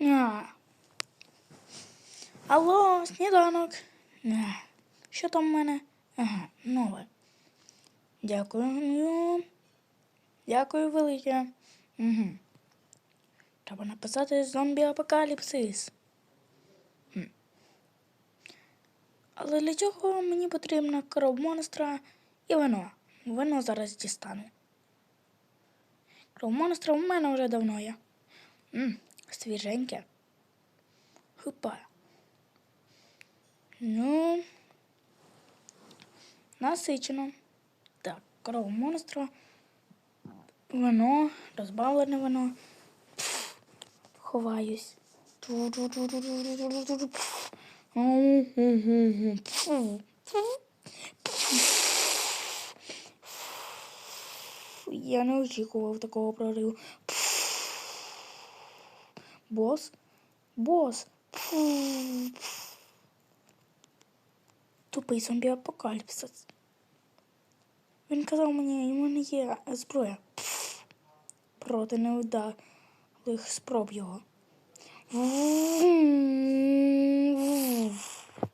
А. Алло, сніданок. А. Що там в мене? Ага, нове. Дякую. Дякую велике. Угу. Треба написати зомбі апокаліпсис. Але для цього мені потрібна кров монстра і вино. Вино зараз дістану. Кров монстра в мене вже давно є. М, свіженьке. Хупа. Ну. Насичено. Так, кров монстра. Вино, розбавлене вино. Ховаюсь. Я не очікував такого прориву. Бос? Бос. Тупий зомбі апокаліпсис. Він казав мені, у мене є зброя. Проти неудалих спроб його.